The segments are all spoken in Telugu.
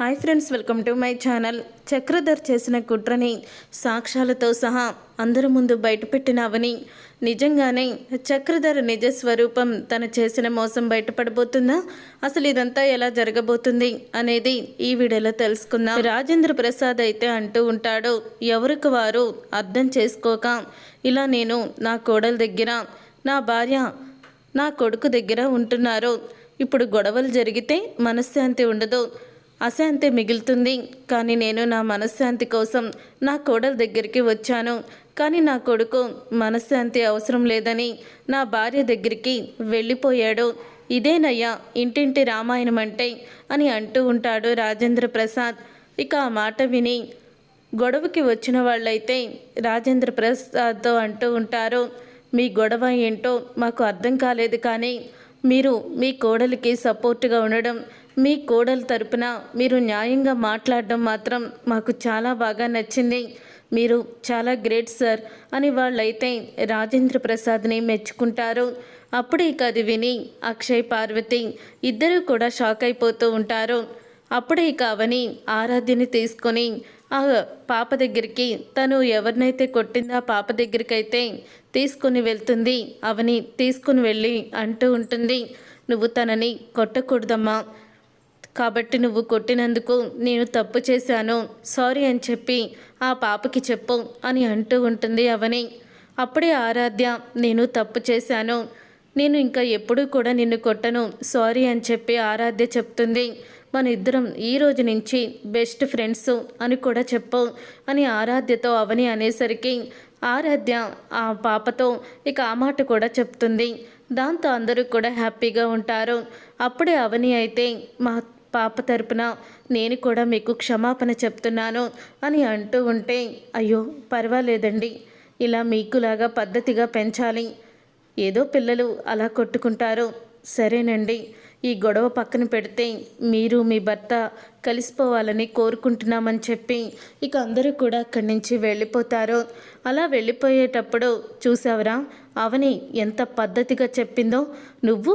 Hi friends welcome to my channel. Chakradhar చేసిన కుట్రని సాక్ష్యాలతో సహా అందరి ముందు బయటపెట్టినావని. నిజంగానే చక్రధర్ నిజ స్వరూపం తను చేసిన మోసం బయటపడబోతుందా? అసలు ఇదంతా ఎలా జరగబోతుంది అనేది ఈ వీడియోలో తెలుసుకుందాం. రాజేంద్ర ప్రసాద్ అయితే అంటూ ఉంటాడు ఎవరికి వారు అర్థం చేసుకోక ఇలా నేను నా కోడల దగ్గర నా భార్య నా కొడుకు దగ్గర ఉంటున్నారు. ఇప్పుడు గొడవలు జరిగితే మనశ్శాంతి ఉండదు. అశాంతి మిగులుతుంది. కానీ నేను నా మనశ్శాంతి కోసం నా కోడల దగ్గరికి వచ్చాను. కానీ నా కొడుకు మనశ్శాంతి అవసరం లేదని నా భార్య దగ్గరికి వెళ్ళిపోయాడు. ఇదేనయ్యా ఇంటింటి రామాయణం అంటే అని అంటూ ఉంటాడు రాజేంద్ర ప్రసాద్. ఇక ఆ మాట విని గొడవకి వచ్చిన వాళ్ళైతే రాజేంద్ర ప్రసాద్తో అంటూ ఉంటారు మీ గొడవ ఏంటో మాకు అర్థం కాలేదు కానీ మీరు మీ కోడలికి సపోర్ట్గా ఉండడం మీ కోడలు తరపున మీరు న్యాయంగా మాట్లాడడం మాత్రం మాకు చాలా బాగా నచ్చింది. మీరు చాలా గ్రేట్ సార్ అని వాళ్ళైతే రాజేంద్ర ప్రసాద్ని మెచ్చుకుంటారు. అప్పుడు ఇక అది విని అక్షయ్ పార్వతి ఇద్దరూ కూడా షాక్ అయిపోతూ ఉంటారు. అప్పుడే ఇక అవని ఆరాధ్యని తీసుకొని ఆ పాప దగ్గరికి తను ఎవరినైతే కొట్టిందో ఆ పాప దగ్గరికి అయితే తీసుకుని వెళ్తుంది. అవని తీసుకుని వెళ్ళి అంటూ ఉంటుంది నువ్వు తనని కొట్టకూడదమ్మా. కాబట్టి నువ్వు కొట్టినందుకు నేను తప్పు చేశాను. సారీ అని చెప్పి ఆ పాపకి చెప్పు అని అంటూ ఉంటుంది అవని. అప్పుడే ఆరాధ్య నేను తప్పు చేశాను. నేను ఇంకా ఎప్పుడూ కూడా నిన్ను కొట్టను. సారీ అని చెప్పి ఆరాధ్య చెప్తుంది. మన ఇద్దరం ఈ రోజు నుంచి బెస్ట్ ఫ్రెండ్స్ అని కూడా చెప్పు అని ఆరాధ్యతో అవని అనేసరికి ఆరాధ్య ఆ పాపతో ఇక ఆ మాట కూడా చెప్తుంది. దాంతో అందరూ కూడా హ్యాపీగా ఉంటారు. అప్పుడే అవని అయితే మా పాప తరపున నేను కూడా మీకు క్షమాపణ చెప్తున్నాను అని అంటూ ఉంటే అయ్యో పర్వాలేదండి. ఇలా మీకులాగా పద్ధతిగా పెంచాలి. ఏదో పిల్లలు అలా కొట్టుకుంటారు. సరేనండి. ఈ గొడవ పక్కన పెడితే మీరు మీ భర్త కలిసిపోవాలని కోరుకుంటున్నామని చెప్పి ఇక అందరూ కూడా అక్కడి నుంచి వెళ్ళిపోతారు. అలా వెళ్ళిపోయేటప్పుడు చూసావరా అవని ఎంత పద్ధతిగా చెప్పిందో. నువ్వు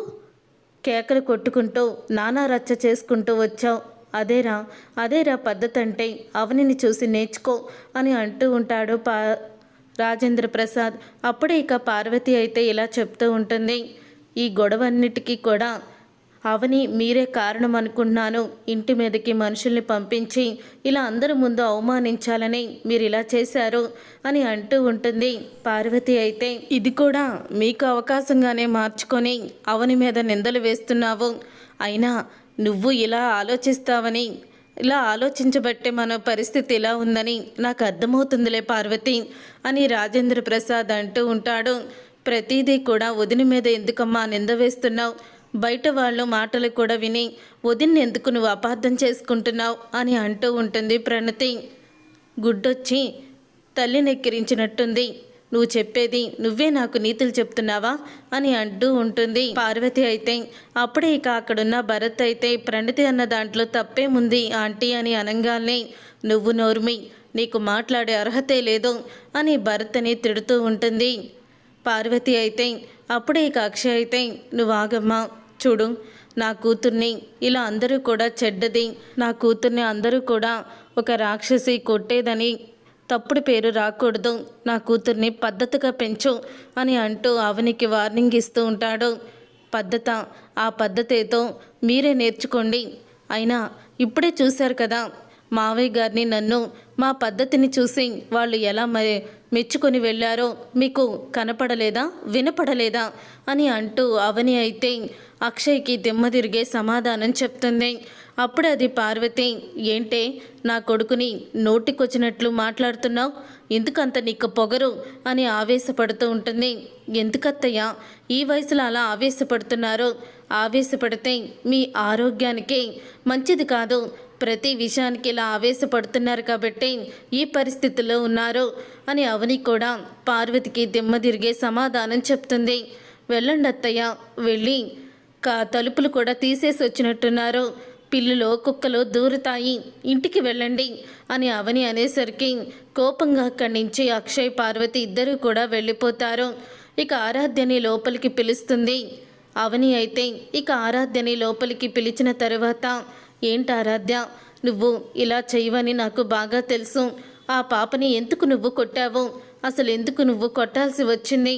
కేకలు కొట్టుకుంటూ నానా రచ్చ చేసుకుంటూ వచ్చావు. అదేరా అదేరా పద్ధతి అంటే అవనిని చూసి నేర్చుకో అని అంటూ ఉంటాడు పా రాజేంద్ర ప్రసాద్. అప్పుడే ఇక పార్వతి అయితే ఇలా చెప్తూ ఉంటుంది. ఈ గొడవన్నిటికీ కూడా అవని మీరే కారణం అనుకుంటున్నాను ఇంటి మీదకి మనుషుల్ని పంపించి ఇలా అందరి ముందు అవమానించాలని మీరు ఇలా చేశారు అని అంటూ ఉంటుంది పార్వతి అయితే. ఇది కూడా మీకు అవకాశంగానే మార్చుకొని అవని మీద నిందలు వేస్తున్నావు. అయినా నువ్వు ఇలా ఆలోచిస్తావని ఇలా ఆలోచించబట్టే మన పరిస్థితి ఇలా ఉందని నాకు అర్థమవుతుందిలే పార్వతి అని రాజేంద్ర ప్రసాద్ అంటూ ఉంటాడు. ప్రతిదీ కూడా వదిన మీద ఎందుకమ్మా నింద వేస్తున్నావు? బయట వాళ్ళు మాటలు కూడా విని వదిన్ని ఎందుకు నువ్వు అపార్థం చేసుకుంటున్నావు? అని అంటూ ఉంటుంది ప్రణతి. గుడ్డొచ్చి తల్లిని ఎక్కిరించినట్టుంది నువ్వు చెప్పేది నువ్వే నాకు నీతులు చెప్తున్నావా? అని అంటూ ఉంటుంది పార్వతి అయితే. అప్పుడే ఇక అక్కడున్న భరత్ అయితే ప్రణతి అన్న దాంట్లో తప్పేముంది ఆంటీ? అని అనగానే నువ్వు నోర్మి నీకు మాట్లాడే అర్హతే లేదు అని భరత్ని తిడుతూ ఉంటుంది. పార్వతి అయితే అప్పుడే ఇక అక్షయ్ అయితే నువ్వు ఆగమ్మా. చూడు నా కూతుర్ని ఇలా అందరూ కూడా చెడ్డది నా కూతుర్ని అందరూ కూడా ఒక రాక్షసి కొట్టేదని తప్పుడు పేరు రాకూడదు నా కూతుర్ని పద్ధతిగా పెంచు అని అంటూ అవనికి వార్నింగ్ ఇస్తూ ఉంటాడు. పద్ధత ఆ పద్ధతితో మీరే నేర్చుకోండి. అయినా ఇప్పుడే చూశారు కదా మావయ్య గారిని నన్ను మా పద్ధతిని చూసి వాళ్ళు ఎలా మరి మెచ్చుకొని వెళ్ళారో మీకు కనపడలేదా? వినపడలేదా? అని అంటూ అవని అయితే అక్షయ్కి దిమ్మదిరిగే సమాధానం చెప్తుంది. అప్పుడు అది పార్వతి ఏంటే నా కొడుకుని నోటికొచ్చినట్లు మాట్లాడుతున్నావు? ఎందుకంత నీకు పొగరు? అని ఆవేశపడుతూ ఉంటుంది. ఎందుకత్తయ్యా ఈ వయసులో అలా ఆవేశపడుతున్నారు? ఆవేశపడితే మీ ఆరోగ్యానికి మంచిది కాదు. ప్రతి విషయానికి ఇలా ఆవేశపడుతున్నారు కాబట్టి ఈ పరిస్థితిలో ఉన్నారు అని అవని కూడా పార్వతికి దిమ్మ తిరిగే సమాధానం చెప్తుంది. వెళ్ళండి అత్తయ్య వెళ్ళి కా తలుపులు కూడా తీసేసి వచ్చినట్టున్నారు. పిల్లులో కుక్కలు దూరుతాయి ఇంటికి వెళ్ళండి అని అవని అనేసరికి కోపంగా అక్కడి నుంచి అక్షయ్ పార్వతి ఇద్దరూ కూడా వెళ్ళిపోతారు. ఇక ఆరాధ్యని లోపలికి పిలుస్తుంది. అవని అయితే ఇక ఆరాధ్యని లోపలికి పిలిచిన తరువాత ఏంటి ఆరాధ్య? నువ్వు ఇలా చేయవని నాకు బాగా తెలుసు. ఆ పాపని ఎందుకు నువ్వు కొట్టావు? అసలు ఎందుకు నువ్వు కొట్టాల్సి వచ్చింది?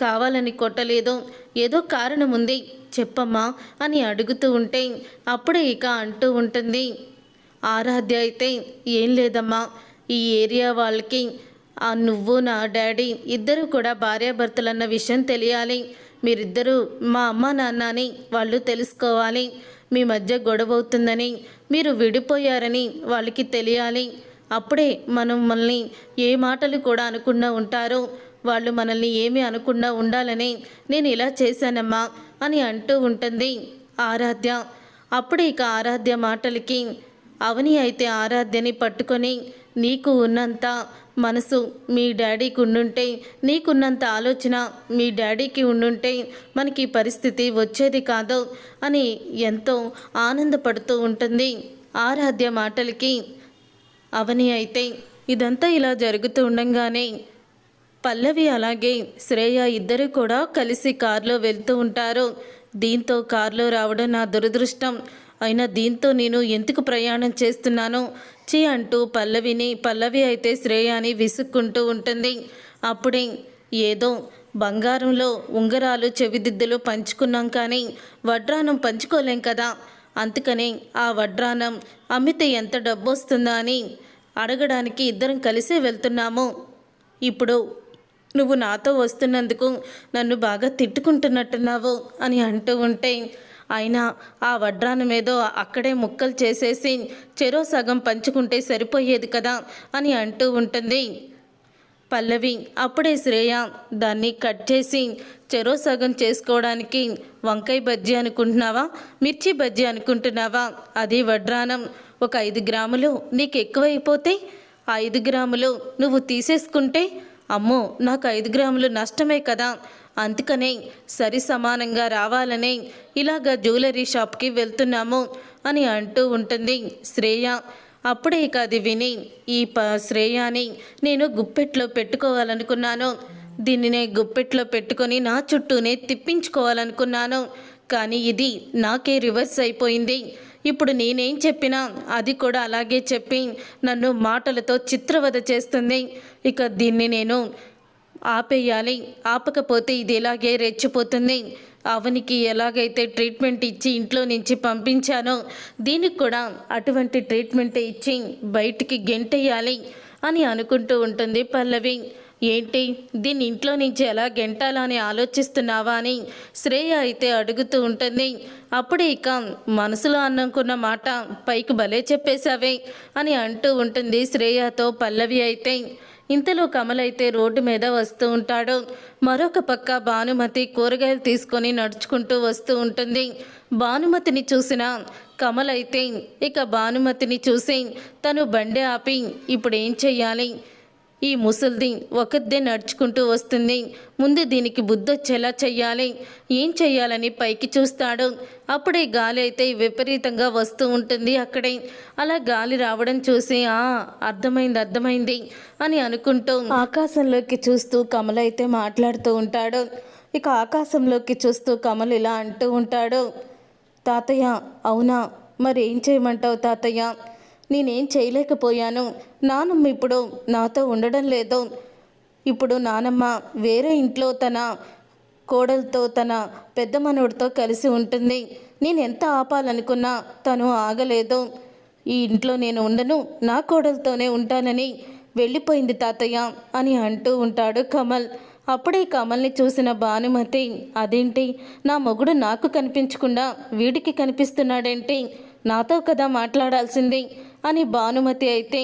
కావాలని కొట్టలేదు. ఏదో కారణం ఉంది. చెప్పమ్మా అని అడుగుతూ ఉంటే అప్పుడే ఇక అంటూ ఉంటుంది. ఆరాధ్య అయితే ఏం లేదమ్మా. ఈ ఏరియా వాళ్ళకి ఆ నువ్వు నా డాడీ ఇద్దరు కూడా భార్యాభర్తలన్న విషయం తెలియాలి. మీరిద్దరూ మా అమ్మ నాన్న అని వాళ్ళు తెలుసుకోవాలి. మీ మధ్య గొడవ అవుతుందని మీరు విడిపోయారని వాళ్ళకి తెలియాలి. అప్పుడే మనం మనల్ని ఏ మాటలు కూడా అనుకుండా ఉంటారో. వాళ్ళు మనల్ని ఏమీ అనకుండా ఉండాలని నేను ఇలా చేశానమ్మా అని అంటూ ఉంటుంది ఆరాధ్య. అప్పుడే ఇక ఆరాధ్య మాటలకి అవని అయితే ఆరాధ్యని పట్టుకొని నీకు ఉన్నంత మనసు మీ డాడీకి ఉండుంటే నీకున్నంత ఆలోచన మీ డాడీకి ఉండుంటే మనకి పరిస్థితి వచ్చేది కాదు అని ఎంతో ఆనందపడుతూ ఉంటుంది ఆరాధ్య మాటలకి. అవని అయితే ఇదంతా ఇలా జరుగుతూ ఉండంగానే పల్లవి అలాగే శ్రేయ ఇద్దరు కూడా కలిసి కారులో వెళ్తూ ఉంటారు. దీంతో కారులో రావడం నా దురదృష్టం. అయినా దీంతో నేను ఎందుకు ప్రయాణం చేస్తున్నాను? ఛీ అంటూ పల్లవిని పల్లవి అయితే శ్రేయాని విసుక్కుంటూ ఉంటుంది. అప్పుడే ఏదో బంగారంలో ఉంగరాలు చెవిదిద్దులు పంచుకున్నాం కానీ వడ్రానం పంచుకోలేం కదా. అందుకని ఆ వడ్రానం అమ్మితే ఎంత డబ్బు వస్తుందా అని అడగడానికి ఇద్దరం కలిసే వెళ్తున్నాము. ఇప్పుడు నువ్వు నాతో వస్తున్నందుకు నన్ను బాగా తిట్టుకుంటున్నట్టున్నావు అని అంటూ ఉంటే అయినా ఆ వడ్రానం ఏదో అక్కడే ముక్కలు చేసేసి చెరో సగం పంచుకుంటే సరిపోయేది కదా అని అంటూ ఉంటుంది. పల్లవి అప్పుడే శ్రేయ దాన్ని కట్ చేసి చెరో సగం చేసుకోవడానికి వంకాయ బజ్జీ అనుకుంటున్నావా? మిర్చి బజ్జీ అనుకుంటున్నావా? అది వడ్రానం ఒక ఐదు గ్రాములు నీకు ఎక్కువైపోతే ఆ ఐదు గ్రాములు నువ్వు తీసేసుకుంటే అమ్మో నాకు ఐదు గ్రాములు నష్టమే కదా అందుకనే సరి సమానంగా రావాలనే ఇలాగ జ్యువెలరీ షాప్కి వెళ్తున్నాము అని అంటూ ఉంటుంది శ్రేయ. అప్పుడే ఇక అది విని ఈ ప శ్రేయాని నేను గుప్పెట్లో పెట్టుకోవాలనుకున్నాను. దీనినే గుప్పెట్లో పెట్టుకొని నా చుట్టూనే తిప్పించుకోవాలనుకున్నాను. కానీ ఇది నాకే రివర్స్ అయిపోయింది. ఇప్పుడు నేనేం చెప్పినా అది కూడా అలాగే చెప్పి నన్ను మాటలతో చిత్రవద చేస్తుంది. ఇక దీన్ని నేను ఆపేయాలి. ఆపకపోతే ఇది ఇలాగే రెచ్చిపోతుంది? అవనికి ఎలాగైతే ట్రీట్మెంట్ ఇచ్చి ఇంట్లో నుంచి పంపించానో దీనికి కూడా అటువంటి ట్రీట్మెంట్ ఇచ్చి బయటికి గెంటేయాలి అని అనుకుంటూ ఉంటుంది పల్లవి. ఏంటి? దీన్ని ఇంట్లో నుంచి ఎలా గెంటాలా అని ఆలోచిస్తున్నావా అని శ్రేయ అయితే అడుగుతూ ఉంటుంది. అప్పుడే ఇక మనసులో అనుకున్న మాట పైకి భలే చెప్పేశావే అని అంటూ ఉంటుంది శ్రేయతో పల్లవి అయితే. ఇంతలో కమలైతే రోడ్డు మీద వస్తూ ఉంటాడు. మరొక పక్క భానుమతి కూరగాయలు తీసుకొని నడుచుకుంటూ వస్తూ ఉంటుంది. భానుమతిని చూసిన కమలైతే ఇక భానుమతిని చూసి తను బండి ఆపి ఇప్పుడు ఏం చెయ్యాలి? ఈ ముసల్ది ఒకదే నడుచుకుంటూ వస్తుంది. ముందు దీనికి బుద్ధొచ్చేలా చెయ్యాలి. ఏం చెయ్యాలని పైకి చూస్తాడు. అప్పుడే గాలి అయితే విపరీతంగా వస్తూ ఉంటుంది అక్కడే. అలా గాలి రావడం చూసి ఆ అర్థమైంది అర్థమైంది అని అనుకుంటూ ఆకాశంలోకి చూస్తూ కమల అయితే మాట్లాడుతూ ఉంటాడు. ఇక ఆకాశంలోకి చూస్తూ కమల్ ఇలా అంటూ ఉంటాడు. తాతయ్య అవునా? మరి ఏం చేయమంటావు తాతయ్య? నేనేం చేయలేకపోయాను. నానమ్మ ఇప్పుడు నాతో ఉండడం లేదు. ఇప్పుడు నానమ్మ వేరే ఇంట్లో తన కోడలతో తన పెద్ద మనవుడితో కలిసి ఉంటుంది. నేను ఎంత ఆపాలనుకున్నా తను ఆగలేదు. ఈ ఇంట్లో నేను ఉండను నా కోడలతోనే ఉంటానని వెళ్ళిపోయింది తాతయ్య అని అంటూ ఉంటాడు కమల్. అప్పుడే కమల్ని చూసిన భానుమతి అదేంటి? నా మొగుడు నాకు కనిపించకుండా వీడికి కనిపిస్తున్నాడేంటి? నాతో కదా మాట్లాడాల్సింది అని భానుమతి అయితే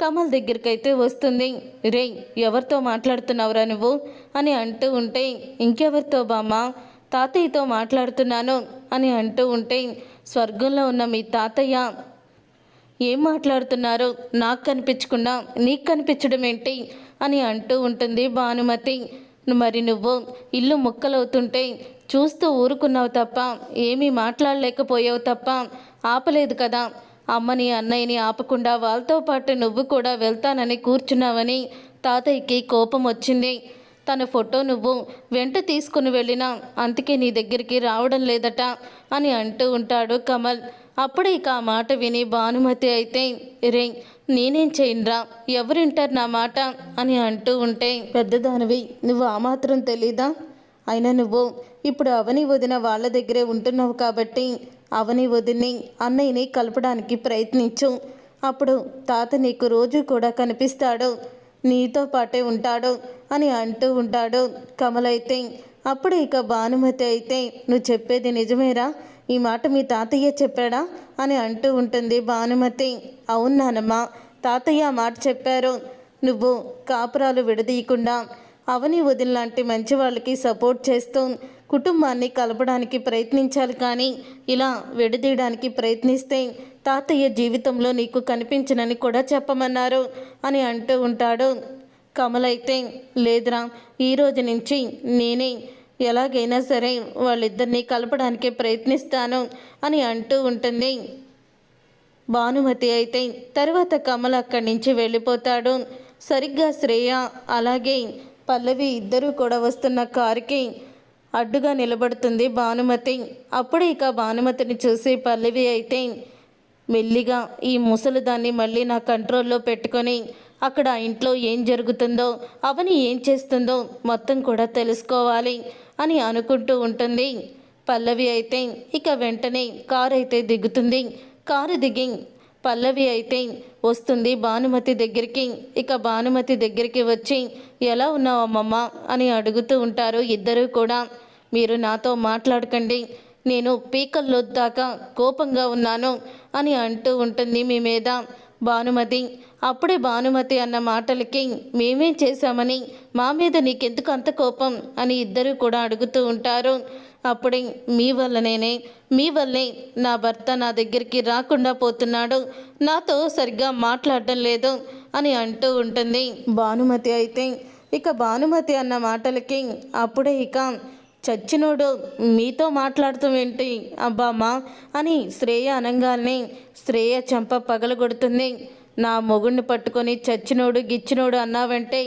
కమల్ దగ్గరికైతే వస్తుంది. రే ఎవరితో మాట్లాడుతున్నావురా నువ్వు? అని అంటూ ఉంటే ఇంకెవరితో బామ్మ? తాతయ్యతో మాట్లాడుతున్నాను అని అంటూ ఉంటే స్వర్గంలో ఉన్న మీ తాతయ్య ఏం మాట్లాడుతున్నారు? నాకు కనిపించకుండా నీకు కనిపించడం ఏంటి అని అంటూ ఉంటుంది భానుమతి. మరి నువ్వు ఇల్లు ముక్కలవుతుంటే చూస్తూ ఊరుకున్నావు తప్ప ఏమీ మాట్లాడలేకపోయావు తప్ప ఆపలేదు కదా. అమ్మని అన్నయ్యని ఆపకుండా వాళ్ళతో పాటు నువ్వు కూడా వెళ్తానని కూర్చున్నావని తాతయ్యకి కోపం వచ్చింది. తన ఫోటో నువ్వు వెంట తీసుకుని వెళ్ళినా అందుకే నీ దగ్గరికి రావడం లేదట అని అంటూ ఉంటాడు కమల్. అప్పుడు ఇక ఆ మాట విని భానుమతి అయితే రే నేనేం చేయనురా? ఎవరింటారు నా మాట? అని అంటూ ఉంటే పెద్దదానివి నువ్వు ఆ మాత్రం తెలీదా? అయినా నువ్వు ఇప్పుడు అవని వదిన వాళ్ళ దగ్గరే ఉంటున్నావు కాబట్టి అవని వదిని అన్నయ్యని కలపడానికి ప్రయత్నించు. అప్పుడు తాత నీకు రోజు కూడా కనిపిస్తాడు నీతో పాటే ఉంటాడు అని అంటూ ఉంటాడు కమలైతే. అప్పుడు ఇక భానుమతి అయితే నువ్వు చెప్పేది నిజమేరా? ఈ మాట మీ తాతయ్య చెప్పాడా? అని అంటూ ఉంటుంది భానుమతి. అవును నానమ్మ తాతయ్య మాట చెప్పారు. నువ్వు కాపురాలు విడదీయకుండా అవని వదిలిలాంటి మంచి వాళ్ళకి సపోర్ట్ చేస్తూ కుటుంబాన్ని కలపడానికి ప్రయత్నించాలి కానీ ఇలా విడదీయడానికి ప్రయత్నిస్తే తాతయ్య జీవితంలో నీకు కనిపించనని కూడా చెప్పమన్నారు అని అంటూ ఉంటాడు. కమలైతే లేదురా ఈ రోజు నుంచి నేనే ఎలాగైనా సరే వాళ్ళిద్దరినీ కలపడానికి ప్రయత్నిస్తాను అని అంటూ ఉంటుంది. భానుమతి అయితే తర్వాత కమల అక్కడి నుంచి వెళ్ళిపోతాడు. సరిగ్గా శ్రేయ అలాగే పల్లవి ఇద్దరూ కూడా వస్తున్న కారుకి అడ్డుగా నిలబడుతుంది భానుమతి. అప్పుడు ఇక భానుమతిని చూసి పల్లవి అయితే మెల్లిగా ఈ ముసలిదాన్ని మళ్ళీ నా కంట్రోల్లో పెట్టుకొని అక్కడ ఇంట్లో ఏం జరుగుతుందో అవని ఏం చేస్తుందో మొత్తం కూడా తెలుసుకోవాలి. అని అనుకుంటూ ఉంటుంది. పల్లవి అయితే ఇక వెంటనే కారు అయితే దిగుతుంది. కారు దిగి పల్లవి అయితే వస్తుంది భానుమతి దగ్గరికి. ఇక భానుమతి దగ్గరికి వచ్చి ఎలా ఉన్నావు అమ్మమ్మ? అని అడుగుతూ ఉంటారు ఇద్దరూ కూడా. మీరు నాతో మాట్లాడకండి. నేను పీకల్లో దాకా కోపంగా ఉన్నాను అని అంటూ ఉంటుంది మీ మీద భానుమతి. అప్పుడే భానుమతి అన్న మాటలకి మేమేం చేశామని మా మీద నీకెందుకు అంత కోపం? అని ఇద్దరు కూడా అడుగుతూ ఉంటారు. అప్పుడే మీ వల్లనేనే మీ వల్లే నా భర్త నా దగ్గరికి రాకుండా పోతున్నాడు. నాతో సరిగ్గా మాట్లాడడం లేదు అని అంటూ ఉంటుంది భానుమతి అయితే. ఇక భానుమతి అన్న మాటలకి అప్పుడే ఇక చచ్చినోడు మీతో మాట్లాడుతూ ఏంటి? అబ్బామా అని శ్రేయ అనంగాల్ని శ్రేయ చెంప పగలగొడుతుంది. నా మొగుడిని పట్టుకొని చచ్చినోడు గిచ్చినోడు అన్నావంటే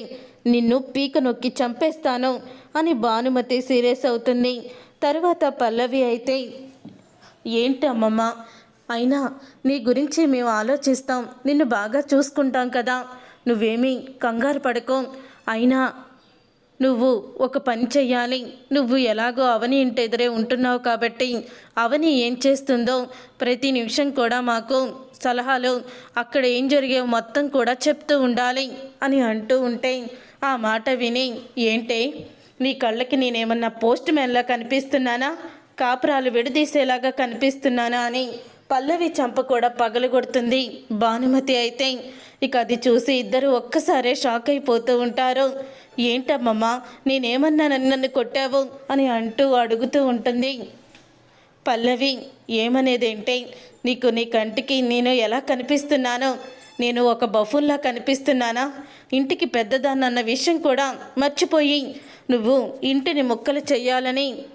నిన్ను పీక నొక్కి చంపేస్తాను అని భానుమతి సీరియస్ అవుతుంది. తర్వాత పల్లవి అయితే ఏంటి అమ్మమ్మ అయినా నీ గురించి మేము ఆలోచిస్తాం నిన్ను బాగా చూసుకుంటాం కదా. నువ్వేమీ కంగారు పడకో. అయినా నువ్వు ఒక పని చెయ్యాలి. నువ్వు ఎలాగో అవని ఇంటి ఎదురే ఉంటున్నావు కాబట్టి అవని ఏం చేస్తుందో ప్రతి నిమిషం కూడా మాకు సలహాలు అక్కడ ఏం జరిగే మొత్తం కూడా చెప్తూ ఉండాలి అని అంటూ ఉంటే ఆ మాట విని ఏంటే నీ కళ్ళకి నేనేమన్నా పోస్ట్ మ్యాన్లా కనిపిస్తున్నానా? కాపురాలు విడదీసేలాగా కనిపిస్తున్నానా? అని పల్లవి చంప కూడా పగలగొడుతుంది. భానుమతి అయితే ఇక అది చూసి ఇద్దరు ఒక్కసారే షాక్ అయిపోతూ ఉంటారు. ఏంటమ్మమ్మా నేనేమన్నా నన్ను కొట్టావు? అని అంటూ అడుగుతూ ఉంటుంది. పల్లవి ఏమనేదేంటే నీకు నీ కంటికి నేను ఎలా కనిపిస్తున్నానో నేను ఒక బఫుల్లా కనిపిస్తున్నానా? ఇంటికి పెద్దదాన్నన్న విషయం కూడా మర్చిపోయి నువ్వు ఇంటిని ముక్కలు చేయాలని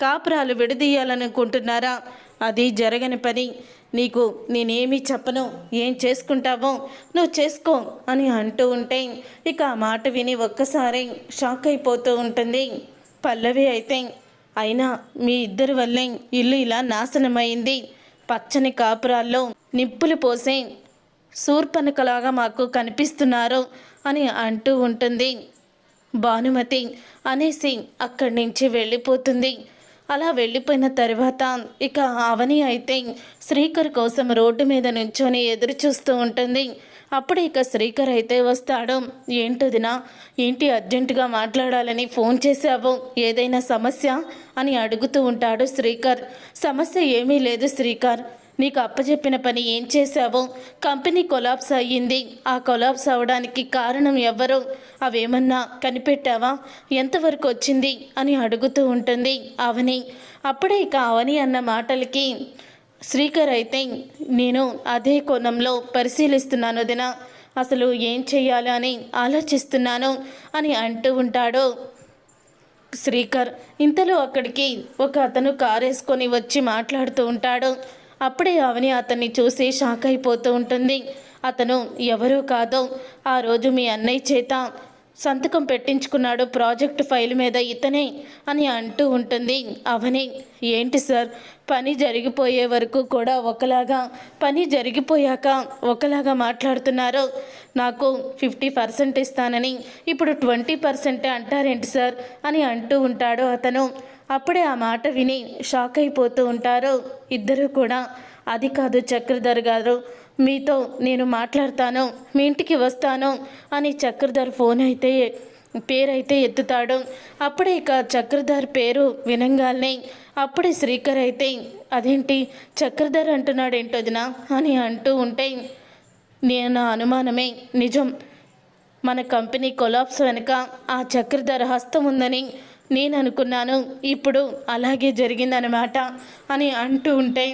కాపురాలు విడదీయాలనుకుంటున్నారా? అది జరగని పని. నీకు నేనేమీ చెప్పను. ఏం చేసుకుంటావో నువ్వు చేసుకో అని అంటూ ఉంటే ఇక ఆ మాట విని ఒక్కసారి షాక్ అయిపోతూ ఉంటుంది. పల్లవి అయితే అయినా మీ ఇద్దరి వల్లే ఇల్లు ఇలా నాశనమైంది. పచ్చని కాపురాల్లో నిప్పులు పోసే శూర్పణకలాగా మాకు కనిపిస్తున్నారు అని అంటూ ఉంటుంది. భానుమతి అనేసి అక్కడి నుంచి వెళ్ళిపోతుంది. అలా వెళ్ళిపోయిన తర్వాత ఇక అవని అయితే శ్రీకర్ కోసం రోడ్డు మీద నుంచొని ఎదురు చూస్తూ ఉంటుంది. అప్పుడు ఇక శ్రీకర్ అయితే వస్తాడు. ఏంటదినా ఏంటి అర్జెంటుగా మాట్లాడాలని ఫోన్ చేశావు? ఏదైనా సమస్య? అని అడుగుతూ ఉంటాడు శ్రీకర్. సమస్య ఏమీ లేదు శ్రీకర్. నీకు అప్పచెప్పిన పని ఏం చేశావో? కంపెనీ కొలాప్స్ అయ్యింది. ఆ కొలాప్స్ అవడానికి కారణం ఎవరు అవేమన్నా కనిపెట్టావా? ఎంతవరకు వచ్చింది? అని అడుగుతూ ఉంటుంది అవని. అప్పుడే ఇక అవని అన్న మాటలకి శ్రీకర్ అయితే నేను అదే కోణంలో పరిశీలిస్తున్నాను దిన అసలు ఏం చెయ్యాలి అని ఆలోచిస్తున్నాను అని అంటూ ఉంటాడు శ్రీకర్. ఇంతలో అక్కడికి ఒక అతను కారేసుకొని వచ్చి మాట్లాడుతూ ఉంటాడు. అప్పుడే అవని అతన్ని చూసి షాక్ అయిపోతూ ఉంటుంది. అతను ఎవరో కాదో. ఆ రోజు మీ అన్నయ్య చేత సంతకం పెట్టించుకున్నాడు. ప్రాజెక్ట్ ఫైల్ మీద ఇతనే అని అంటూ ఉంటుంది. అవని ఏంటి సార్? పని జరిగిపోయే వరకు కూడా ఒకలాగా పని జరిగిపోయాక ఒకలాగా మాట్లాడుతున్నారు. నాకు ఫిఫ్టీ పర్సెంట్ ఇస్తానని ఇప్పుడు ట్వంటీ పర్సెంటే అంటారేంటి సార్? అని అంటూ ఉంటాడు అతను. అప్పుడే ఆ మాట విని షాక్ అయిపోతూ ఉంటారు. ఇద్దరు కూడా అది కాదు చక్రధర్ గారు మీతో నేను మాట్లాడతాను మీ ఇంటికి వస్తాను అని చక్రధర్ ఫోన్ అయితే పేరైతే ఎత్తుతాడు. అప్పుడే ఇక చక్రధర్ పేరు వినంగానే అప్పుడే శ్రీకర్ అయితే అదేంటి చక్రధర్ అంటున్నాడు ఏంటోదినా అని అంటూ ఉంటే నేను నా అనుమానమే నిజం. మన కంపెనీ కొలాప్స్ వెనుక ఆ చక్రధర హస్తం ఉందని నేను అనుకున్నాను ఇప్పుడు అలాగే జరిగిందనమాట అని అంటూ ఉంటే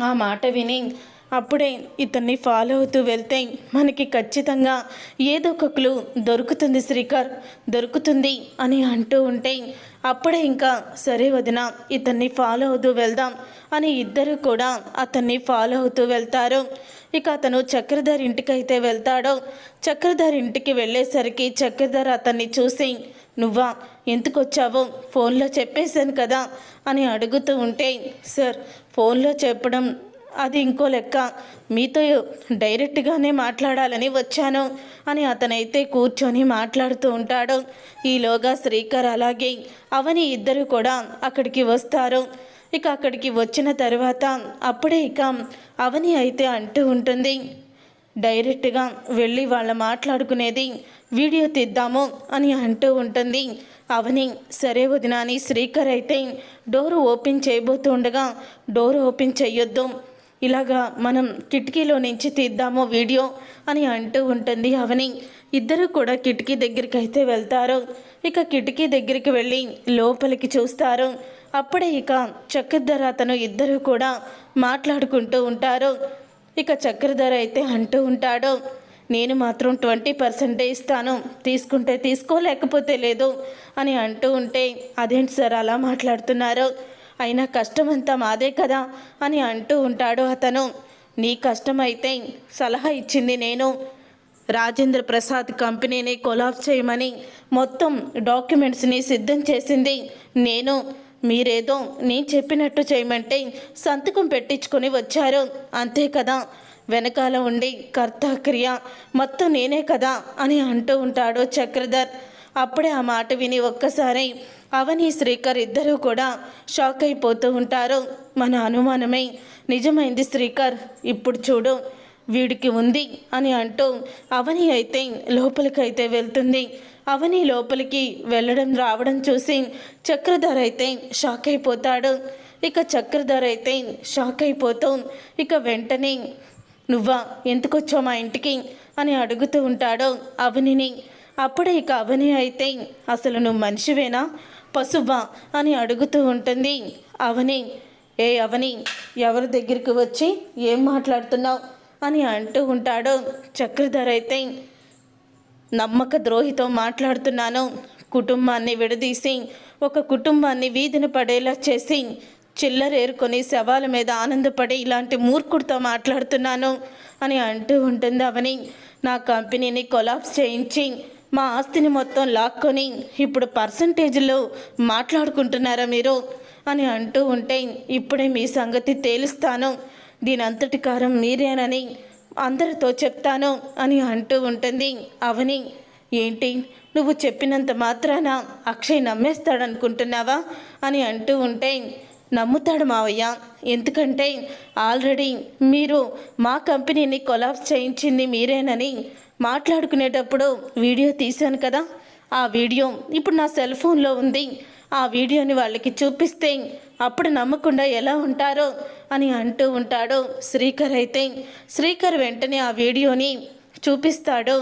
ఆ మాట విని అప్పుడే ఇతన్ని ఫాలో అవుతూ వెళ్తే మనకి ఖచ్చితంగా ఏదో ఒక క్లూ దొరుకుతుంది శ్రీకర్ దొరుకుతుంది అని అంటూ ఉంటే అప్పుడే ఇంకా సరే వదిన ఇతన్ని ఫాలో అవుతూ వెళ్దాం అని ఇద్దరు కూడా అతన్ని ఫాలో అవుతూ వెళ్తారు. ఇక అతను చక్రధర్ ఇంటికైతే వెళ్తాడో. చక్రధర్ ఇంటికి వెళ్ళేసరికి చక్రధర్ అతన్ని చూసి నువ్వా? ఎందుకు వచ్చావో ఫోన్లో చెప్పేశాను కదా అని అడుగుతూ ఉంటే సార్ ఫోన్లో చెప్పడం అది ఇంకో లెక్క. మీతో డైరెక్ట్గానే మాట్లాడాలని వచ్చాను అని అతనైతే కూర్చొని మాట్లాడుతూ ఉంటాడు. ఈలోగా శ్రీకర్ అలాగే అవని ఇద్దరు కూడా అక్కడికి వస్తారు. ఇక అక్కడికి వచ్చిన తర్వాత అప్పుడే ఇక అవని అయితే అంటూ ఉంటుంది డైరెక్ట్గా వెళ్ళి వాళ్ళ మాట్లాడుకునేది వీడియో తీద్దాము అని అంటూ ఉంటుంది. అవని సరే వదిన అని శ్రీకర్ అయితే డోర్ ఓపెన్ చేయబోతుండగా డోర్ ఓపెన్ చేయొద్దు ఇలాగా మనం కిటికీలో నుంచి తీద్దాము వీడియో అని అంటూ ఉంటుంది అవని. ఇద్దరు కూడా కిటికీ దగ్గరికి అయితే వెళ్తారు. ఇక కిటికీ దగ్గరికి వెళ్ళి లోపలికి చూస్తారు. అప్పుడే ఇక చక్రధర అతను ఇద్దరు కూడా మాట్లాడుకుంటూ ఉంటారు. ఇక చక్రధర అయితే అంటూ ఉంటాడు నేను మాత్రం ట్వంటీ పర్సెంటే ఇస్తాను తీసుకుంటే తీసుకో లేకపోతే లేదు అని అంటూ ఉంటే అదేంటి సార్ అలా మాట్లాడుతున్నారు? అయినా కష్టమంతా మాదే కదా అని అంటూ ఉంటాడు అతను. నీ కష్టమైతే సలహా ఇచ్చింది నేను. రాజేంద్ర ప్రసాద్ కంపెనీని కొలాబ్ చేయమని మొత్తం డాక్యుమెంట్స్ని సిద్ధం చేసింది నేను. మీరేదో నేను చెప్పినట్టు చేయమంటే సంతకం పెట్టించుకొని వచ్చారు. అంతే కదా. వెనకాల ఉండి కర్త క్రియ మొత్తం నేనే కదా అని అంటూ ఉంటాడు చక్రధర్. అప్పుడే ఆ మాట విని ఒక్కసారి అవని శ్రీకర్ ఇద్దరూ కూడా షాక్ అయిపోతూ ఉంటారు. మన అనుమానమే. నిజమైంది శ్రీకర్. ఇప్పుడు చూడు. వీడికి ఉంది అని అంటూ అవని అయితే లోపలికైతే వెళ్తుంది. అవని లోపలికి వెళ్ళడం రావడం చూసి చక్రధర్ అయితే షాక్ అయిపోతాడు. ఇక చక్రధర్ అయితే షాక్ అయిపోతూ ఇక వెంటనే నువ్వా ఎందుకొచ్చావు మా ఇంటికి? అని అడుగుతూ ఉంటాడు అవనిని. అప్పుడే ఇక అవని అయితే అసలు నువ్వు మనిషివేనా? పశువా అని అడుగుతూ ఉంటుంది అవని. ఏ అవని ఎవరి దగ్గరికి వచ్చి ఏం మాట్లాడుతున్నావు? అని అంటూ ఉంటాడు. చక్రధర్ అయితే నమ్మక ద్రోహితో మాట్లాడుతున్నాను. కుటుంబాన్ని విడదీసి ఒక కుటుంబాన్ని వీధిన పడేలా చేసి చిల్లరేరుకొని శవాల మీద ఆనందపడి ఇలాంటి మూర్ఖుడితో మాట్లాడుతున్నాను అని అంటూ ఉంటుంది అవని. నా కంపెనీని కొలాప్స్ చేయించి మా ఆస్తిని మొత్తం లాక్కొని ఇప్పుడు పర్సంటేజ్లో మాట్లాడుకుంటున్నారా మీరు? అని అంటూ ఉంటే ఇప్పుడే మీ సంగతి తేలుస్తాను. దీని అంతటి కారం మీరేనని అందరితో చెప్తాను అని అంటూ ఉంటుంది. అవని ఏంటి? నువ్వు చెప్పినంత మాత్రాన అక్షయ్ నమ్మేస్తాడనుకుంటున్నావా? అని అంటూ ఉంటే నమ్ముతాడు మావయ్య. ఎందుకంటే ఆల్రెడీ మీరు మా కంపెనీని కొలాప్స్ చేయించింది మీరేనని మాట్లాడుకునేటప్పుడు వీడియో తీశాను కదా. ఆ వీడియో ఇప్పుడు నా సెల్ ఫోన్లో ఉంది. ఆ వీడియోని వాళ్ళకి చూపిస్తే అప్పుడు నమ్మకుండా ఎలా ఉంటారో అని అంటూ ఉంటాడు శ్రీకర్ అయితే. శ్రీకర్ వెంటనే ఆ వీడియోని చూపిస్తాడు.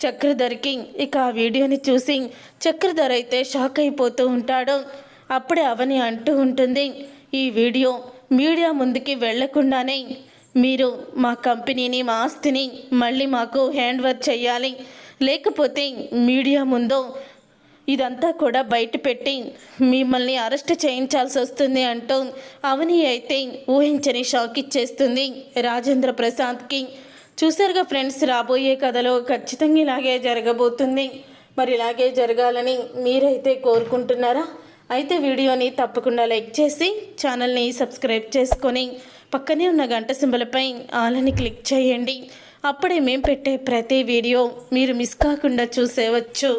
చక్రధర్కి ఇక ఆ వీడియోని చూసి చక్రధర్ అయితే షాక్ అయిపోతూ ఉంటాడు. అప్పుడే అవని అంటూ ఉంటుంది ఈ వీడియో మీడియా ముందుకి వెళ్ళకుండానే మీరు మా కంపెనీని మా ఆస్తిని మళ్ళీ మాకు హ్యాండ్ వర్క్ చేయాలి. లేకపోతే మీడియా ముందు ఇదంతా కూడా బయట పెట్టి మిమ్మల్ని అరెస్ట్ చేయించాల్సి వస్తుంది అంటూ అవని అయితే ఊహించని షాక్ ఇచ్చేస్తుంది రాజేంద్ర ప్రసాద్కి చూసారుగా ఫ్రెండ్స్ రాబోయే కథలో ఖచ్చితంగా ఇలాగే జరగబోతుంది. మరి ఇలాగే జరగాలని మీరైతే కోరుకుంటున్నారా? అయితే వీడియోని తప్పకుండా లైక్ చేసి ఛానల్ని సబ్స్క్రైబ్ చేసుకొని పక్కనే ఉన్న గంట సింబలపై ఆలని క్లిక్ చేయండి. అప్పుడే మేము పెట్టే ప్రతి వీడియో మీరు మిస్ కాకుండా చూసేవచ్చు.